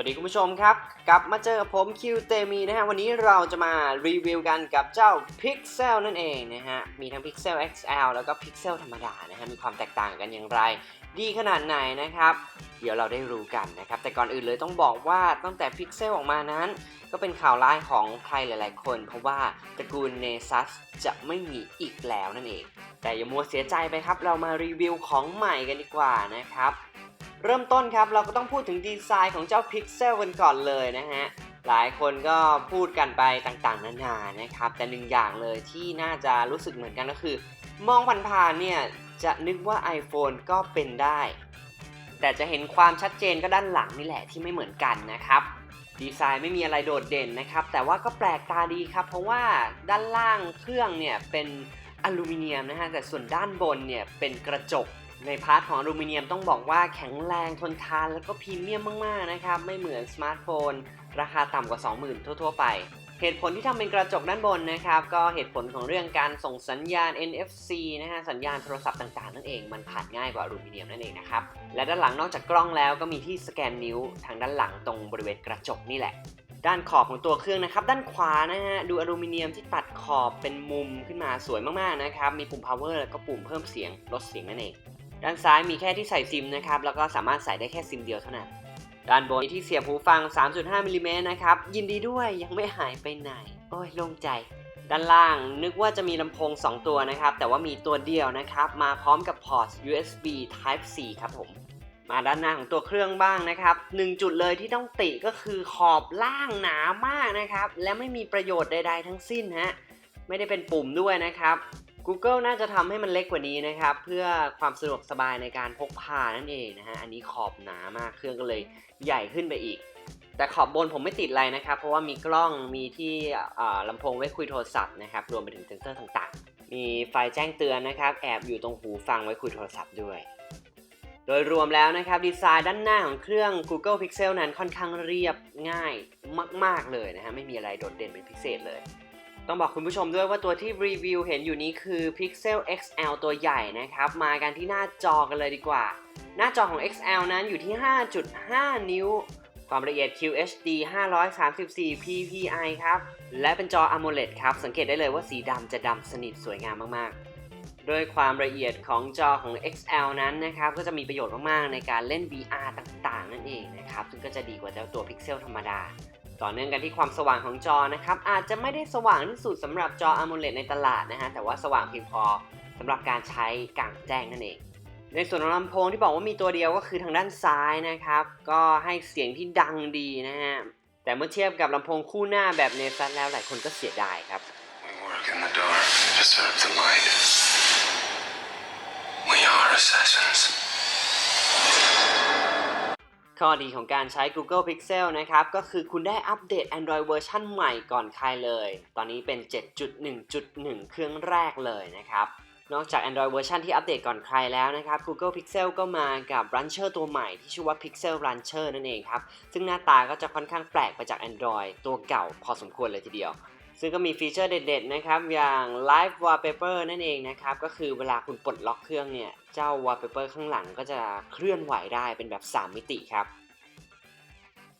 วัสดีคุณผู้ชมครับ กลับมาเจอกับผมคิวเตมีนะฮะ วันนี้เราจะมารีวิวกันกับเจ้า Pixel นั่นเองนะฮะ มีทั้ง Pixel XL แล้วก็ Pixel ธรรมดานะฮะ มีความแตกต่างกันอย่างไร ดีขนาดไหนนะครับ เดี๋ยวเราได้รู้กันนะครับ แต่ก่อนอื่นเลยต้องบอกว่าตั้งแต่ Pixel ออกมานั้น ก็เป็นข่าวร้ายของใครหลาย ๆ คน เพราะว่าตระกูล Nexus จะไม่มีอีกแล้วนั่นเอง แต่อย่ามัวเสียใจไปครับ เรามารีวิวของใหม่กันดีกว่านะครับ เริ่มต้นครับเราก็ต้องพูดถึงดีไซน์ของเจ้า Pixel กันก่อนเลยนะฮะหลายคนก็พูดกันไปต่างๆ นานานะครับ แต่หนึ่งอย่างเลยที่น่าจะรู้สึกเหมือนกันก็คือ มองผ่านๆเนี่ยจะนึกว่า iPhone ก็เป็นได้ แต่จะเห็นความชัดเจนก็ด้านหลังนี่แหละที่ไม่เหมือนกันนะครับดีไซน์ไม่มีอะไรโดดเด่นนะครับ แต่ว่าก็แปลกตาดีครับ เพราะว่าด้านล่างเครื่องเนี่ยเป็นอลูมิเนียมนะฮะแต่ส่วนด้านบนเนี่ยเป็นกระจก ในพาร์ทของอลูมิเนียมต้องบอกว่าแข็งแรงทนทานแล้วก็พรีเมียมมากๆนะครับ ไม่เหมือนสมาร์ทโฟน ราคาต่ำกว่า 20,000 ทั่ว ๆ ไป เหตุผลที่ทำเป็นกระจกด้านบนนะครับ ก็เหตุผลของเรื่องการส่งสัญญาณ NFC นะฮะสัญญาณโทรศัพท์ต่างๆ นั่นเองมันผ่านง่ายกว่าอลูมิเนียมนั่นเองนะครับ และด้านหลังนอกจากกล้องแล้วก็มีที่สแกนนิ้วทางด้านหลังตรงบริเวณกระจกนี่แหละด้านขอบของตัวเครื่องนะครับ ด้านขวานะฮะดูอลูมิเนียมที่ตัดขอบเป็นมุมขึ้นมาสวยมากๆนะครับ มีปุ่ม power แล้วก็ปุ่มเพิ่มเสียงลดเสียงนั่นเอง ด้านซ้ายมีแค่ที่ใส่ซิมนะครับ แล้วก็สามารถใส่ได้แค่ซิมเดียวเท่านั้น ด้านบนที่เสียบหูฟัง 3.5มิลลิเมตรนะครับ ยินดีด้วยยังไม่หายไปไหน โอ้ยโล่งใจ ด้านล่างนึกว่าจะมีลำโพง 2 ตัวนะครับ แต่ว่ามีตัวเดียวนะครับ มาพร้อมกับพอร์ต USB Type C ครับผม มาด้านหน้าของตัวเครื่องบ้างนะครับหนึ่งจุดเลยที่ต้องติก็คือขอบล่างหนามากนะครับ และไม่มีประโยชน์ใด ๆ ทั้งสิ้นฮะ ไม่ได้เป็นปุ่มด้วยนะครับ Google น่าจะทำให้มันเล็กกว่านี้นะครับ เพื่อความสะดวกสบายในการพกพานั่นเองนะฮะ อันนี้ขอบหนามากเครื่องก็เลยใหญ่ขึ้นไปอีก แต่ขอบบนผมไม่ติดอะไรนะครับ เพราะว่ามีกล้องมีที่ลำโพงไว้คุยโทรศัพท์นะครับ รวมไปถึงเซ็นเซอร์ต่างๆ มีไฟแจ้งเตือนนะครับ แอบอยู่ตรงหูฟังไว้คุยโทรศัพท์ด้วยโดยรวมแล้วนะครับดีไซน์ด้านหน้าของเครื่อง Google Pixel นั้นค่อนข้างเรียบง่ายมาก ๆ เลยนะฮะไม่มีอะไรโดดเด่นเป็นพิเศษเลย ต้องบอกคุณผู้ชมด้วยว่าตัวที่รีวิวเห็นอยู่นี้คือ Pixel XL ตัวใหญ่นะครับ มากันที่หน้าจอกันเลยดีกว่า หน้าจอของ XL นั้นอยู่ที่ 5.5 นิ้ว ความละเอียด QHD 534 ppi ครับ และเป็นจอ AMOLED ครับ สังเกตได้เลยว่าสีดำจะดำสนิทสวยงามมากๆโดยความละเอียดของจอของ XL นั้นนะครับ ก็จะมีประโยชน์มากๆ ในการเล่น VR ต่างๆ นั่นเองนะครับ ซึ่งก็จะดีกว่าเจ้าตัว Pixel ธรรมดา ต่อเนื่องกันที่ความสว่างของจอนะครับ อาจจะไม่ได้สว่างที่สุดสำหรับจอ AMOLED ในตลาดนะฮะ แต่ว่าสว่างเพียงพอสำหรับการใช้กลางแจ้งนั่นเอง ในส่วนของลำโพงที่บอกว่ามีตัวเดียวก็คือทางด้านซ้ายนะครับ ก็ให้เสียงที่ดังดีนะฮะ แต่เมื่อเทียบกับลำโพงคู่หน้าแบบเนซัสแล้วหลายคนก็เสียดายครับ We work in ข้อดีของการใช้ Google Pixel นะครับ ก็คือคุณได้อัปเดต Android เวอร์ชันใหม่ก่อนใครเลย ตอนนี้เป็น 7.1.1 เครื่องแรกเลยนะครับ นอกจาก Android เวอร์ชันที่อัปเดตก่อนใครแล้วนะครับ Google Pixel ก็มากับ Launcher ตัวใหม่ที่ชื่อว่า Pixel Launcher นั่นเองครับ ซึ่งหน้าตาก็จะค่อนข้างแปลกไปจาก Android ตัวเก่าพอสมควรเลยทีเดียว ซึ่งก็มีฟีเจอร์เด็ดๆนะครับ อย่าง Live Wallpaper นั่นเองนะครับ ก็คือเวลาคุณปลดล็อกเครื่องเนี่ย เจ้า Wallpaper ข้างหลังก็จะเคลื่อนไหวได้เป็นแบบ 3 มิติครับ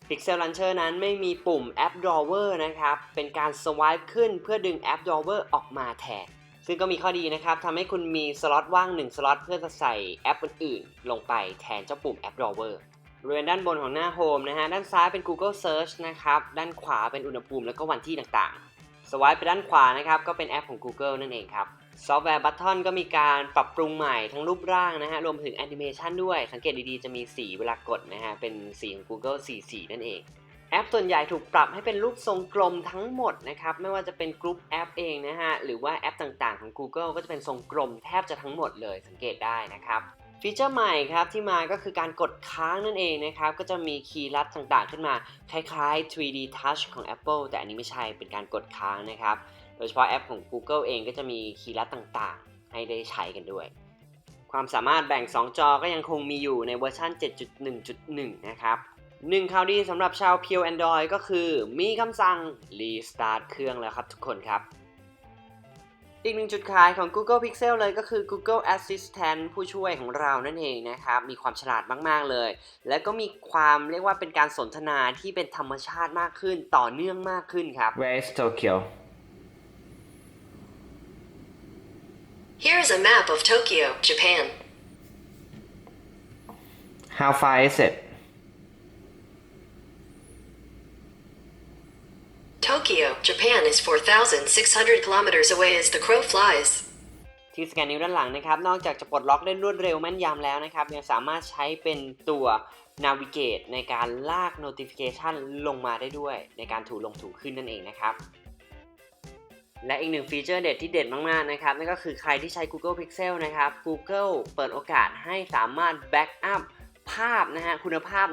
Pixel Launcher นั้นไม่มีปุ่ม App Drawer นะครับ เป็นการ swipe ขึ้นเพื่อดึง App Drawer ออกมาแทน ซึ่งก็มีข้อดีนะครับทำให้คุณมีสล็อตว่าง 1 สล็อตเพื่อจะใส่แอปอื่นๆ ลงไปแทนเจ้าปุ่ม App Drawer บริเวณด้านบนของหน้า Home นะฮะ ด้านซ้ายเป็น Google Search นะครับ ด้านขวาเป็นอุณหภูมิแล้วก็วันที่ต่างๆ สวายไปด้านขวานะครับก็เป็นแอปของ Google นั่นเองครับซอฟต์แวร์บัตทอนก็มีการปรับปรุงใหม่ทั้งรูปร่างนะฮะรวมถึงแอนิเมชันด้วย สังเกตดีๆ จะมีสีเวลากดนะฮะเป็นสีของ Google สีสีนั่นเองแอปส่วนใหญ่ถูกปรับให้เป็นรูปทรงกลมทั้งหมดนะครับไม่ว่าจะเป็นกรุ๊ปแอปเองนะฮะหรือว่าแอปต่างๆของ Google ก็จะเป็นทรงกลมแทบจะทั้งหมดเลยสังเกตได้นะครับ ฟีเจอร์ใหม่ครับที่มาก็คือการกดค้างนั่นเองนะครับ ก็จะมีคีย์ลัดต่างๆ ขึ้นมา คล้ายๆ 3D Touch ของ Apple แต่อันนี้ไม่ใช่เป็นการกดค้างนะครับ โดยเฉพาะแอปของ Google เองก็จะมีคีย์ลัดต่างๆ ให้ได้ใช้กันด้วย ความสามารถแบ่ง 2 จอก็ยังคงมีอยู่ในเวอร์ชัน7.1.1 นะครับหนึ่งข่าวดีสำหรับชาวเพียว Android ก็คือมีคำสั่ง Restart เครื่องแล้วครับทุกคนครับ อีกหนึ่งจุดขายของ Google Pixel เลยก็คือ Google Assistant ผู้ช่วยของเรานั่นเองนะครับ มีความฉลาดมาก ๆ เลย และก็มีความเรียกว่าเป็นการสนทนาที่เป็นธรรมชาติมากขึ้นต่อเนื่องมากขึ้นครับ Where is Tokyo? Here is a map of Tokyo, Japan. How far is it? Tokyo, Japan is 4,600 kilometers away as the crow flies. ที่สแกนนิ้วด้านหลังนะครับ นอกจากจะปลดล็อกได้รวดเร็วแม่นยำแล้วนะครับ ยังสามารถใช้เป็นตัว Navigate ในการลาก Notification ลงมาได้ด้วย ในการถูลงถูขึ้นนั่นเองนะครับ และอีกหนึ่งฟีเจอร์เด็ดที่เด็ดมาก ๆ นะครับ นั่นก็คือใครที่ใช้ Google Pixel นะครับ Google เปิดโอกาสให้สามารถ Backup ภาพนะฮะคุณภาพ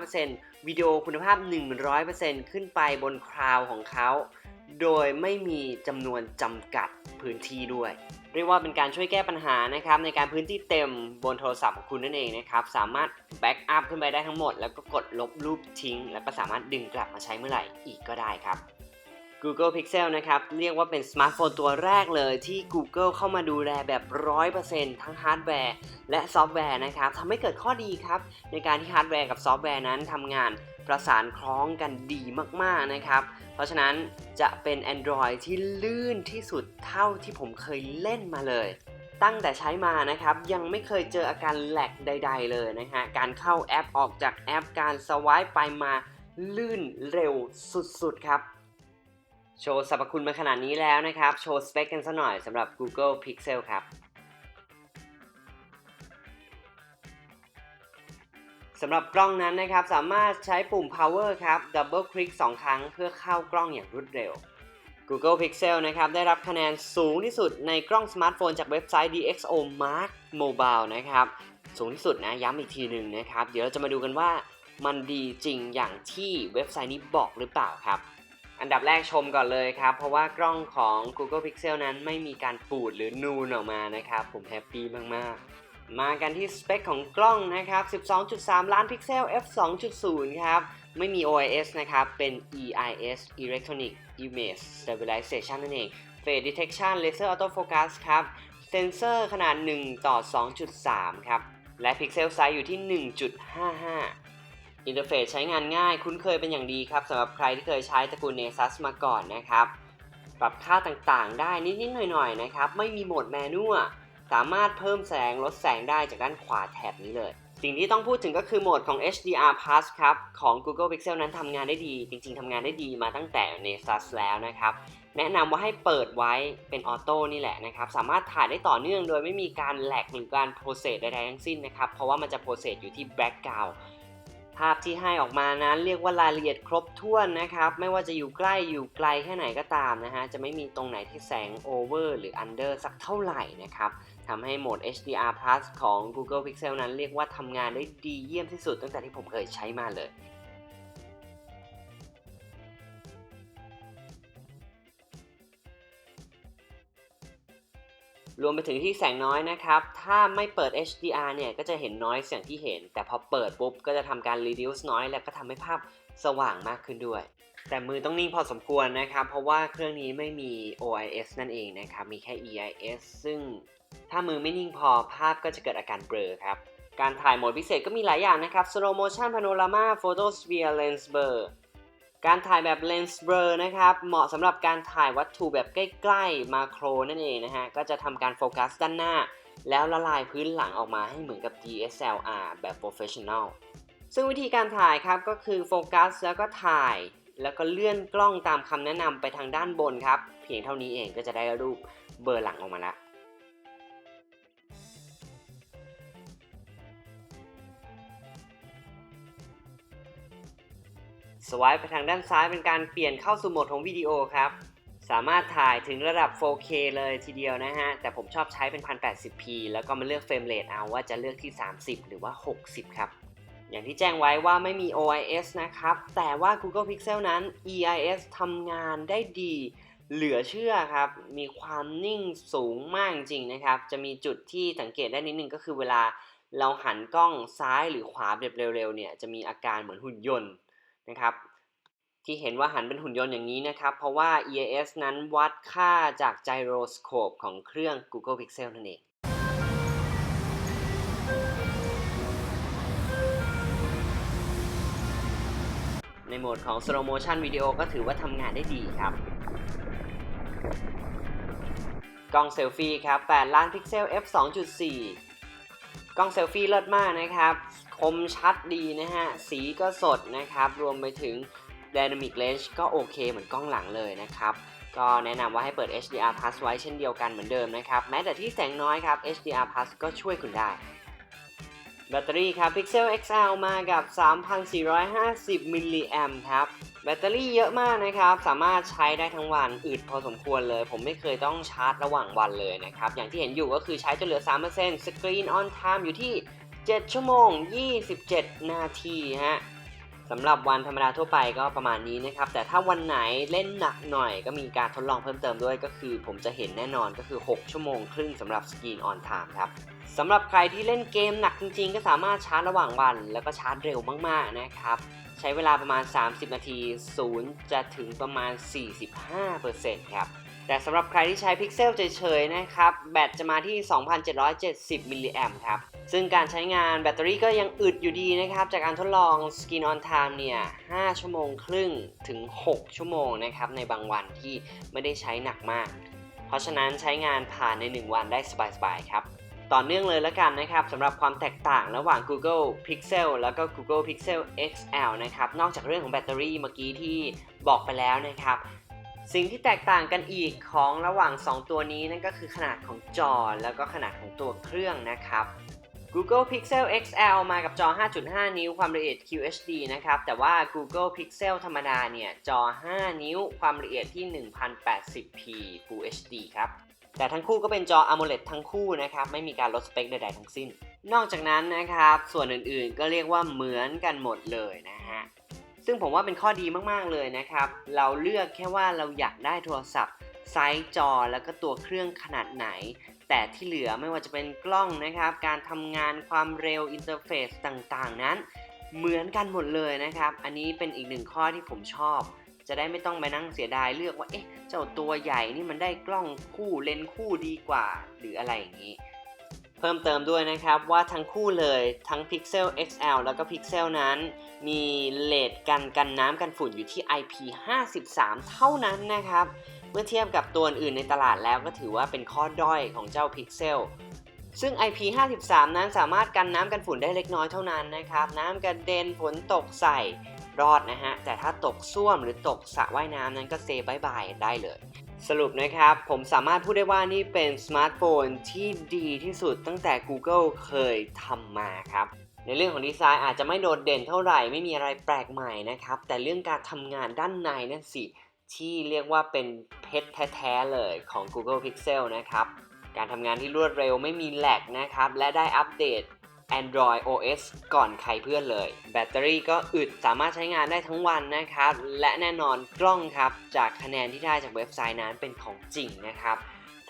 100% วิดีโอคุณภาพ 100%ขึ้นไปบนคลาวของเขา โดยไม่มีจำนวนจำกัดพื้นที่ด้วย เรียกว่าเป็นการช่วยแก้ปัญหานะครับในการพื้นที่เต็มบนโทรศัพท์ของคุณนั่นเองนะครับ สามารถแบ็กอัพขึ้นไปได้ทั้งหมด แล้วก็กดลบรูปทิ้ง แล้วก็สามารถดึงกลับมาใช้เมื่อไหร่อีกก็ได้ครับ Google Pixel นะครับ เรียกว่าเป็นสมาร์ทโฟนตัวแรกเลยที่ Google เข้ามาดูแลแบบ 100%ทั้งฮาร์ดแวร์และซอฟต์แวร์นะครับทำให้เกิดข้อดีครับ ในการที่ฮาร์ดแวร์กับซอฟต์แวร์นั้นทำงานประสานคล้องกันดีมากๆนะครับ เพราะฉะนั้นจะเป็น Android ที่ลื่นที่สุดเท่าที่ผมเคยเล่นมาเลย ตั้งแต่ใช้มานะครับ ยังไม่เคยเจออาการแหลกใด ๆ เลยนะฮะการเข้าแอปออกจากแอปการสวายไปมาลื่นเร็วสุดๆครับ โชว์สรรพคุณมาขนาดนี้แล้วนะครับ โชว์สเปคกันสัหน่อยสำหรับ Google Pixel ครับสำหรับกล้องนั้นนะครับ สามารถใช้ปุ่ม power ครับ double click 2 ครั้งเพื่อเข้ากล้องอย่างรวดเร็ว Google Pixel นะครับ ได้รับคะแนนสูงที่สุดในกล้องสมาร์ทโฟนจากเว็บไซต์ DxO Mark Mobile นะครับ สูงที่สุดนะ ย้ำอีกทีหนึ่งนะครับ เดี๋ยวเราจะมาดูกันว่ามันดีจริงอย่างที่เว็บไซต์นี้บอกหรือเปล่าครับ อันดับแรกชมก่อนเลยครับ เพราะว่ากล้องของ Google Pixel นั้นไม่มีการปูดหรือนูนออกมานะครับ ผมแฮปปี้มาก ๆ มากันที่สเปคของกล้องนะครับ 12.3 ล้านพิกเซล f 2.0 ครับ ไม่มี OIS นะครับ เป็น EIS Electronic Image Stabilization นั่นเอง Face Detection Laser Autofocus ครับ เซนเซอร์ขนาด 1 ต่อ 2.3 ครับ และพิกเซลไซส์อยู่ที่ 1.55 อินเทอร์เฟซใช้งานง่าย คุ้นเคยเป็นอย่างดีครับสำหรับใครที่เคยใช้ตระกูล Nexus มาก่อนนะครับ ปรับค่าต่างๆ ได้นิด ๆ หน่อย ๆ นะครับ ไม่มีโหมดแมนนวลสามารถเพิ่มแสงลดแสงได้จากด้านขวาแถบนี้เลย สิ่งที่ต้องพูดถึงก็คือโหมดของ HDR Plus ครับ ของ Google Pixel นั้นทำงานได้ดี จริง ๆทำงานได้ดีมาตั้งแต่ Nexus แล้วนะครับ แนะนำว่าให้เปิดไว้เป็นออโต้นี่แหละนะครับ สามารถถ่ายได้ต่อเนื่องโดยไม่มีการแหลกหรือการโปรเซสใดๆทั้งสิ้นนะครับ เพราะว่ามันจะโปรเซสอยู่ที่แบ็กกราวด์ ภาพที่ให้ออกมานั้นเรียกว่ารายละเอียดครบถ้วนนะครับ ไม่ว่าจะอยู่ใกล้อยู่ไกลแค่ไหนก็ตามนะฮะ จะไม่มีตรงไหนที่แสงโอเวอร์หรืออันเดอร์สักเท่าไหร่นะครับทำให้โหมด HDR Plus ของ Google Pixel นั้นเรียกว่าทำงานได้ดีเยี่ยมที่สุดตั้งแต่ที่ผมเคยใช้มาเลย รวมไปถึงที่แสงน้อยนะครับ ถ้าไม่เปิด HDR เนี่ย ก็จะเห็นน้อยเสียงที่เห็น แต่พอเปิดปุ๊บ ก็จะทำการ reduce น้อย แล้วก็ทำให้ภาพสว่างมากขึ้นด้วย แต่มือต้องนิ่งพอสมควรนะครับ เพราะว่าเครื่องนี้ไม่มี OIS นั่นเองนะครับ มีแค่ EIS ซึ่งถ้ามือไม่นิ่งพอภาพก็จะเกิดอาการเบลอครับ การถ่ายโหมดพิเศษก็มีหลายอย่างนะครับ Slow Motion Panorama Photosphere Lens Blur การถ่ายแบบเลนส์เบลอนะครับ เหมาะสำหรับการถ่ายวัตถุแบบใกล้ๆ มาโครนั่นเองนะฮะ ก็จะทำการโฟกัสด้านหน้า แล้วละลายพื้นหลังออกมาให้เหมือนกับ DSLR แบบ Professional ซึ่งวิธีการถ่ายครับก็คือโฟกัสแล้วก็ถ่าย แล้วก็เลื่อนกล้องตามคำแนะนำไปทางด้านบนครับ เพียงเท่านี้เองก็จะได้รูปเบอร์หลังออกมาแล้ว สวายไปทางด้านซ้ายเป็นการเปลี่ยนเข้าสู่โหมดของวิดีโอครับ สามารถถ่ายถึงระดับ 4K เลยทีเดียวนะฮะ แต่ผมชอบใช้เป็น 1080p แล้วก็มาเลือกเฟรมเรทเอาว่าจะเลือกที่ 30 หรือว่า 60 ครับ อย่างที่แจ้งไว้ว่าไม่มี OIS นะครับ แต่ว่า Google Pixel นั้น EIS ทำงานได้ดีเหลือเชื่อครับ มีความนิ่งสูงมากจริงนะครับ จะมีจุดที่สังเกตได้นิดนึงก็คือเวลาเราหันกล้องซ้ายหรือขวาแบบเร็วๆเนี่ย จะมีอาการเหมือนหุ่นยนต์ นะครับ ที่เห็นว่าหันเป็นหุ่นยนต์อย่างนี้นะครับ เพราะว่า EAS นั้นวัดค่าจาก gyroscope ของเครื่อง Google Pixel นั่นเองในโหมดของ slow motion video ก็ถือว่าทำงานได้ดีครับ กล้องเซลฟี่ครับ 8 ล้านพิกเซล f 2.4 กล้องเซลฟี่เลิศมากนะครับ คมชัดดีนะฮะ สีก็สดนะครับ รวมไปถึง Dynamic Range ก็โอเคเหมือนกล้องหลังเลยนะครับ ก็แนะนำว่าให้เปิด HDR Plus ไว้เช่นเดียวกันเหมือนเดิมนะครับ แม้แต่ที่แสงน้อยครับ HDR Plus ก็ช่วยคุณได้ แบตเตอรี่ครับ Pixel XL มากับ 3,450 มิลลิแอมครับ แบตเตอรี่เยอะมากนะครับ สามารถใช้ได้ทั้งวันอึดพอสมควรเลย ผมไม่เคยต้องชาร์จระหว่างวันเลยนะครับ อย่างที่เห็นอยู่ก็คือใช้จนเหลือ3% Screen on time อยู่ที่ 7 ชั่วโมง 27 นาทีฮะสำหรับวันธรรมดาทั่วไปก็ประมาณนี้นะครับ แต่ถ้าวันไหนเล่นหนักหน่อยก็มีการทดลองเพิ่มเติมด้วยก็คือผมจะเห็นแน่นอนก็คือ 6 ชั่วโมงครึ่งสำหรับ Screen on time ครับสำหรับใครที่เล่นเกมหนักจริงๆ ก็สามารถชาร์จระหว่างวัน แล้วก็ชาร์จเร็วมากๆนะครับ ใช้เวลาประมาณ 30 นาที0จะถึงประมาณ 45%ครับแต่สำหรับใครที่ใช้พิกเซลเฉยๆนะครับ แบตจะมาที่ 2,770 มิลลิแอมครับ ซึ่งการใช้งานแบตเตอรี่ก็ยังอึดอยู่ดีนะครับ จากการทดลอง Skin on Time เนี่ย 5 ชั่วโมงครึ่งถึง 6 ชั่วโมงนะครับ ในบางวันที่ไม่ได้ใช้หนักมาก เพราะฉะนั้นใช้งานผ่านใน 1 วันได้สบายๆครับ ต่อเนื่องเลยแล้วกันนะครับสำหรับความแตกต่างระหว่าง Google Pixel แล้วก็ Google Pixel XL นะครับ นอกจากเรื่องของแบตเตอรี่เมื่อกี้ที่บอกไปแล้วนะครับสิ่งที่แตกต่างกันอีกของระหว่าง 2 ตัวนี้นั่นก็คือขนาดของจอแล้วก็ขนาดของตัวเครื่องนะครับ Google Pixel XL มากับจอ 5.5 นิ้ว ความละเอียด QHD นะครับ แต่ว่า Google Pixel ธรรมดาเนี่ย จอ 5 นิ้ว ความละเอียดที่ 1080p Full HD ครับ แต่ทั้งคู่ก็เป็นจอ AMOLED ทั้งคู่นะครับ ไม่มีการลดสเปคใดๆทั้งสิ้น นอกจากนั้นนะครับ ส่วนอื่นๆก็เรียกว่าเหมือนกันหมดเลยนะฮะ ซึ่งผมว่าเป็นข้อดีมากๆเลยนะครับ เราเลือกแค่ว่าเราอยากได้โทรศัพท์ไซส์จอแล้วก็ตัวเครื่องขนาดไหน แต่ที่เหลือไม่ว่าจะเป็นกล้องนะครับ การทำงานความเร็วอินเทอร์เฟซต่างๆ นั้น เหมือนกันหมดเลยนะครับ อันนี้เป็นอีกหนึ่งข้อที่ผมชอบ จะได้ไม่ต้องไปนั่งเสียดายเลือกว่า เอ๊ะ เจ้าตัวใหญ่นี่มันได้กล้องคู่เลนส์คู่ดีกว่า หรืออะไรอย่างนี้ เพิ่มเติมด้วยนะครับว่าทั้งคู่เลยทั้ง Pixel XL แล้วก็ Pixel นั้น มีเลดกันกันน้ำกันฝุ่นอยู่ที่ IP53 เท่านั้นนะครับ เมื่อเทียบกับตัวอื่นในตลาดแล้วก็ถือว่าเป็นข้อด้อยของเจ้า Pixel ซึ่ง IP53 นั้นสามารถกันน้ำกันฝุ่นได้เล็กน้อยเท่านั้นนะครับ น้ำกระเด็นฝนตกใส่รอดนะฮะ แต่ถ้าตกซ่วมหรือตกสระว่ายน้ำนั้นก็เซบายบายได้เลย สรุปนะครับ ผมสามารถพูดได้ว่านี่เป็นสมาร์ทโฟนที่ดีที่สุดตั้งแต่ Google เคยทำมาครับ ในเรื่องของดีไซน์อาจจะไม่โดดเด่นเท่าไหร่ไม่มีอะไรแปลกใหม่นะครับ แต่เรื่องการทำงานด้านในนั่นสิ ที่เรียกว่าเป็นเพชรแท้ๆเลยของ Google Pixel นะครับ การทำงานที่รวดเร็วไม่มีแลกนะครับ และได้อัปเดต Android OS ก่อนใครเพื่อนเลย แบตเตอรี่ก็อึดสามารถใช้งานได้ทั้งวันนะครับ และแน่นอนกล้องครับ จากคะแนนที่ได้จากเว็บไซต์นั้นเป็นของจริงนะครับ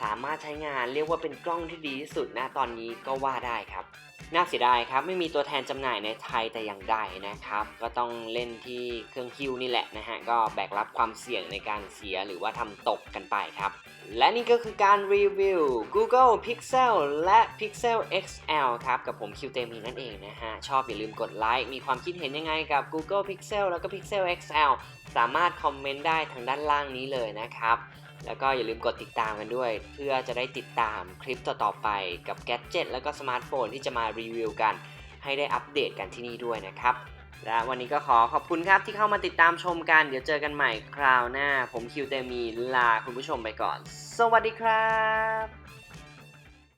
สามารถใช้งานเรียกว่าเป็นกล้องที่ดีที่สุดนะตอนนี้ก็ว่าได้ครับ น่าเสียดายครับ ไม่มีตัวแทนจำหน่ายในไทยแต่อย่างใดนะครับ ก็ต้องเล่นที่เครื่องคิวนี่แหละนะฮะ ก็แบกรับความเสี่ยงในการเสียหรือว่าทำตกกันไปครับ และนี่ก็คือการรีวิว Google Pixel และ Pixel XL ครับ กับผมคิวเตมีนั่นเองนะฮะ ชอบอย่าลืมกดไลค์ มีความคิดเห็นยังไงกับ Google Pixel แล้วก็ Pixel XL สามารถคอมเมนต์ได้ทางด้านล่างนี้เลยนะครับ แล้วก็อย่าลืมกดติดตามกันด้วย เพื่อจะได้ติดตามคลิปต่อๆไปกับแกดเจิตแล้วก็สมาร์ทโฟนที่จะมารีวิวกัน ให้ได้อัปเดตกันที่นี่ด้วยนะครับ และวันนี้ก็ขอขอบคุณครับที่เข้ามาติดตามชมกัน เดี๋ยวเจอกันใหม่คราวหน้า ผมคิวเตมีลาคุณผู้ชมไปก่อน สวัสดีครับ